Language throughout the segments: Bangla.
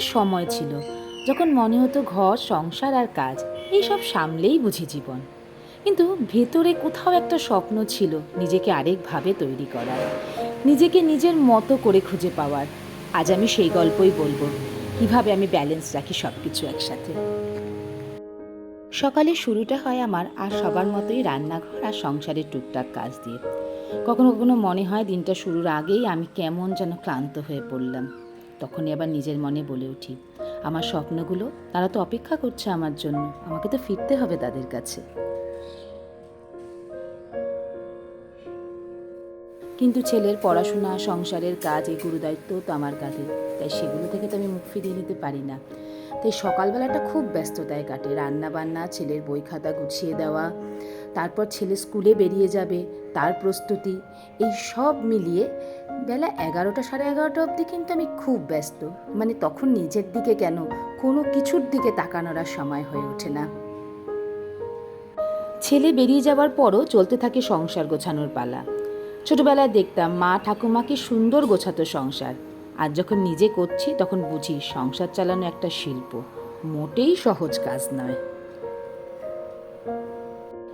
সময় ছিল, যখন মনে হতো ঘর, সংসার আর কাজ, এইসব সামলেই বুঝি জীবন। কিন্তু ভেতরে কোথাও একটা স্বপ্ন ছিল নিজেকে আরেকভাবে তৈরি করার, নিজেকে নিজের মতো করে খুঁজে পাওয়ার। আজ আমি সেই গল্পই বলব, কীভাবে আমি ব্যালেন্স রাখি সব কিছু একসাথে। সকালে শুরুটা হয় আমার আর সবার মতোই রান্নাঘর আর সংসারের টুকটাক কাজ দিয়ে। কখনো কখনো মনে হয় দিনটা শুরুর আগেই আমি কেমন যেন ক্লান্ত হয়ে পড়লাম। তখনই আবার নিজের মনে বলে উঠি, আমার স্বপ্নগুলো তারা তো অপেক্ষা করছে আমার জন্য, আমাকে তো ফিরতে হবে তাদের কাছে। কিন্তু ছেলের পড়াশোনা, সংসারের কাজ এই গুরুদায়িত্ব তো আমার কাঁধে, তাই সেগুলো থেকে তো আমি মুখ ফিরিয়ে নিতে পারি না। তাই সকালবেলাটা খুব ব্যস্ততায় কাটে। রান্না বান্না ছেলের বই খাতা গুছিয়ে দেওয়া, তারপর ছেলে স্কুলে বেরিয়ে যাবে, তার প্রস্তুতি, এই সব মিলিয়ে বেলা এগারোটা সাড়ে এগারোটা অবধি কিন্তু আমি খুব ব্যস্ত। মানে তখন নিজের দিকে কেন, কোনো কিছুর দিকে তাকানোর আর সময় হয়ে ওঠে না। ছেলে বেরিয়ে যাওয়ার পরও চলতে থাকে সংসার গোছানোর পালা। ছোটবেলায় দেখতাম মা ঠাকুমাকে সুন্দর গোছাতো সংসার। আর যখন নিজে করছি, তখন বুঝি সংসার চালানো একটা শিল্প। মোটেই সহজ কাজ নয়।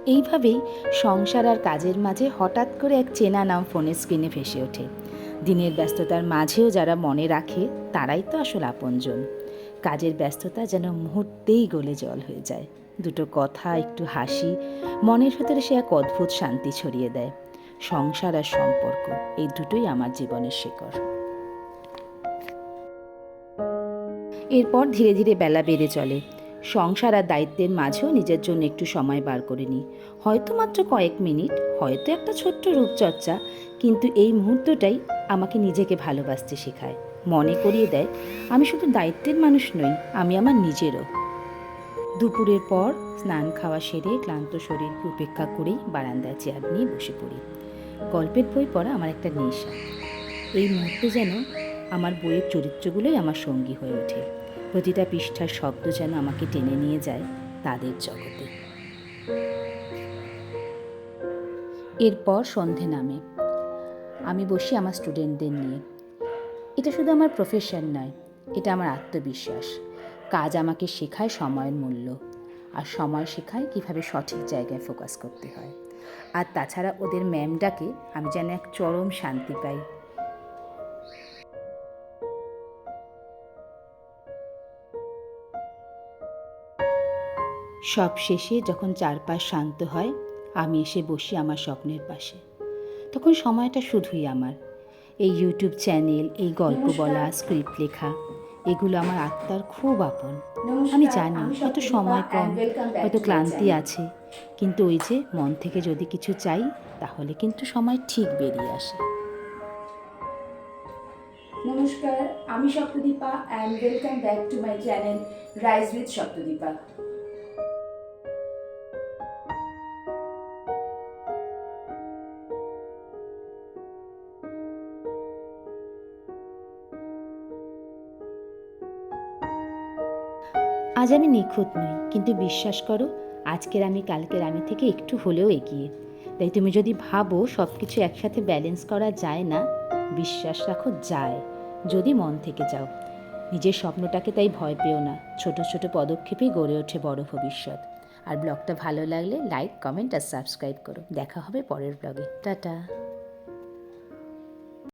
এইভাবেই সংসার আর কাজের মাঝে হঠাৎ করে এক চেনা নাম ফোনের স্ক্রিনে ভেসে ওঠে। দিনের ব্যস্ততার মাঝেও যারা মনে রাখে, তারাই তো আসল আপনজন। কাজের ব্যস্ততা যেন মুহূর্তেই গলে জল হয়ে যায়। দুটো কথা, একটু হাসি, মনের ভেতরে সে এক অদ্ভুত শান্তি ছড়িয়ে দেয়। সংসার আর সম্পর্ক, এই দুটোই আমার জীবনের শিকড়। এরপর ধীরে ধীরে বেলা বেড়ে চলে। সংসার আর দায়িত্বের মাঝেও নিজের জন্য একটু সময় বার করে নিই। হয়তো মাত্র কয়েক মিনিট, হয়তো একটা ছোট্ট রূপচর্চা, কিন্তু এই মুহূর্তটাই আমাকে নিজেকে ভালোবাসতে শেখায়। মনে করিয়ে দেয়, আমি শুধু দায়িত্বের মানুষ নই, আমি আমার নিজেরও। দুপুরের পর স্নান খাওয়া সেরে ক্লান্ত শরীরকে উপেক্ষা করেই বারান্দায় চেয়ার নিয়ে বসে পড়ি। গল্পের বই পড়া আমার একটা নেশা। এই মুহূর্তে যেন আমার বইয়ের চরিত্রগুলোই আমার সঙ্গী হয়ে ওঠে। প্রতিটা পৃষ্ঠার শব্দ যেন আমাকে টেনে নিয়ে যায় তাদের জগতে। এরপর সন্ধে নামে। আমি বসি আমার স্টুডেন্টদের নিয়ে। এটা শুধু আমার প্রফেশন নয়, এটা আমার আত্মবিশ্বাস। কাজ আমাকে শেখায় সময়ের মূল্য, আর সময় শেখায় কীভাবে সঠিক জায়গায় ফোকাস করতে হয়। আর তাছাড়া ওদের ম্যামটাকে আমি যেন এক চরম শান্তি পাই। সব শেষে যখন চারপাশ শান্ত হয় আমি এসে বসি আমার স্বপ্নের পাশে। তখন সময়টা শুধুই আমার। এই ইউটিউব চ্যানেল এই গল্প বলা স্ক্রিপ্ট লেখা এগুলো আমার আত্মার খুব আপন। আমি জানি হয়তো সময় কম হয়তো ক্লান্তি আছে। কিন্তু ওই যে মন থেকে যদি কিছু চাই তাহলে কিন্তু সময় ঠিক বেরিয়ে আসে। নমস্কার আমি Saptadipa and welcome back to my channel rise with Saptadipa. আজ আমি নিখুঁত নই, কিন্তু বিশ্বাস করো, আজকের আমি কালকের আমি থেকে একটু হলেও এগিয়ে। তাই তুমি যদি ভাবো সব কিছু একসাথে ব্যালেন্স করা যায় না, বিশ্বাস রাখো যায়, যদি মন থেকে যাও। নিজের স্বপ্নটাকে তাই ভয় পেও না, ছোট ছোট পদক্ষেপেই গড়ে ওঠে বড় ভবিষ্যৎ। আর ব্লগটা ভালো লাগলে লাইক কমেন্ট আর সাবস্ক্রাইব করো। দেখা হবে পরের ব্লগে। টাটা।